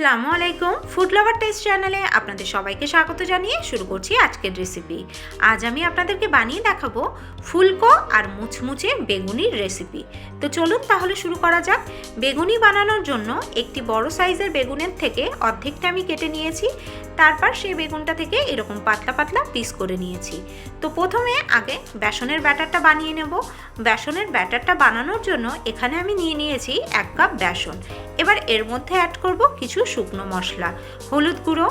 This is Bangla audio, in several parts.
আসসালামু আলাইকুম ফুড লাভার টেস্ট চ্যানেলে আপনাদের সবাইকে স্বাগত জানিয়ে শুরু করছি আজকের রেসিপি। আজ আমি আপনাদেরকে বানিয়ে দেখাবো ফুলকো আর মুচমুচে বেগুনির রেসিপি। তো চলুন তাহলে শুরু করা যাক। বেগুনি বানানোর জন্য একটি বড় সাইজের বেগুনের থেকে অর্ধেকটা আমি কেটে নিয়েছি। তারপর সেই বেগুনটা থেকে এরকম পাতলা পাতলা পিস করে নিয়েছি। তো প্রথমে আগে বেসনের ব্যাটারটা বানিয়ে নেব। বেসনের ব্যাটারটা বানানোর জন্য এখানে আমি নিয়ে নিয়েছি এক কাপ বেসন। এবার এর মধ্যে অ্যাড করব কিছু শুকনো মশলা। হলুদ গুঁড়ো,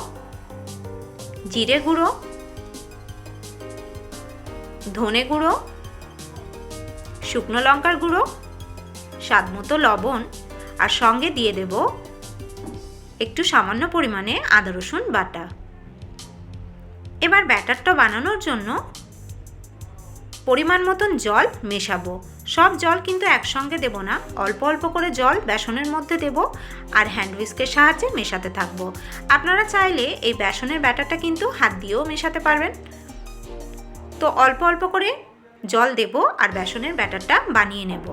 জিরে গুঁড়ো, ধনে গুঁড়ো, শুকনো লঙ্কার গুঁড়ো, স্বাদ মতো লবণ, আর সঙ্গে দিয়ে দেব একটু সামান্য পরিমাণে আদা রসুন বাটা। এবার ব্যাটারটা বানানোর জন্য পরিমাণ মতন জল মেশাবো। সব জল কিন্তু একসঙ্গে দেব না। অল্প অল্প করে জল বেসনের মধ্যে দেব আর হ্যান্ড উইস্কের সাহায্যে মেশাতে থাকব। আপনারা চাইলে এই বেসনের ব্যাটারটা কিন্তু হাত দিয়েও মেশাতে পারবেন। তো অল্প অল্প করে জল দেব আর বেসনের ব্যাটারটা বানিয়ে নেব।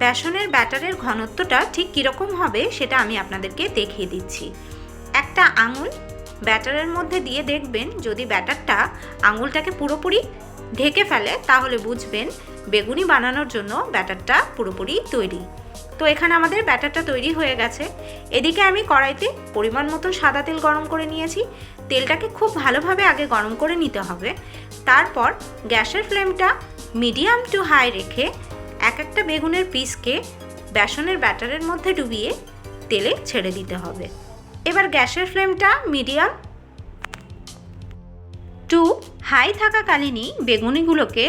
বেসনের ব্যাটারের ঘনত্বটা ঠিক কীরকম হবে সেটা আমি আপনাদেরকে দেখিয়ে দিচ্ছি। একটা আঙুল ব্যাটারের মধ্যে দিয়ে দেখবেন যদি ব্যাটারটা আঙুলটাকে পুরোপুরি ঢেকে ফেলে তাহলে বুঝবেন বেগুনি বানানোর জন্য ব্যাটারটা পুরোপুরি তৈরি। তো এখানে আমাদের ব্যাটারটা তৈরি হয়ে গেছে। এদিকে আমি কড়াইতে পরিমাণ মতো সাদা তেল গরম করে নিয়েছি। তেলটাকে খুব ভালোভাবে আগে গরম করে নিতে হবে। তারপর গ্যাসের ফ্লেমটা মিডিয়াম টু হাই রেখে এক একটা বেগুনের পিসকে বেসনের ব্যাটারের মধ্যে ডুবিয়ে তেলে ছেড়ে দিতে হবে। এবার গ্যাসের ফ্লেমটা মিডিয়াম টু হাই থাকাকালীনই বেগুনিগুলোকে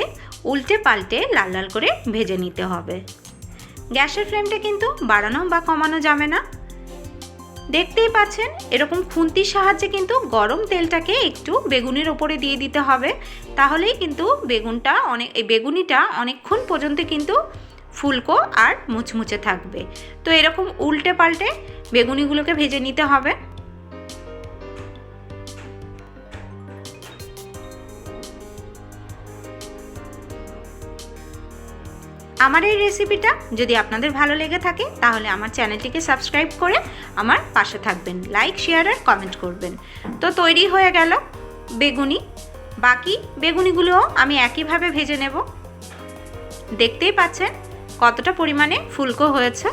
উল্টে পাল্টে লাল লাল করে ভেজে নিতে হবে। গ্যাসের ফ্লেমটা কিন্তু বাড়ানো বা কমানো যাবে না। দেখতেই পাচ্ছেন, এরকম খুন্তির সাহায্যে কিন্তু গরম তেলটাকে একটু বেগুনের ওপরে দিয়ে দিতে হবে। তাহলেই কিন্তু বেগুনটা অনেক বেগুনিটা অনেকক্ষণ পর্যন্ত কিন্তু ফুলকো আর মুচমুচে থাকবে। তো এরকম উল্টে পাল্টে বেগুনিগুলোকে ভেজে নিতে হবে। আমার এই রেসিপিটা যদি আপনাদের ভালো লেগে থাকে, তাহলে আমার চ্যানেলটিকে সাবস্ক্রাইব করে আমার পাশে থাকবেন। লাইক শেয়ার আর কমেন্ট করবেন। তো তৈরি হয়ে গেল বেগুনি। বাকি বেগুনিগুলোও আমি একইভাবে ভেজে নেব। দেখতেই পাচ্ছেন কতটা পরিমাণে ফুলকো হয়েছে।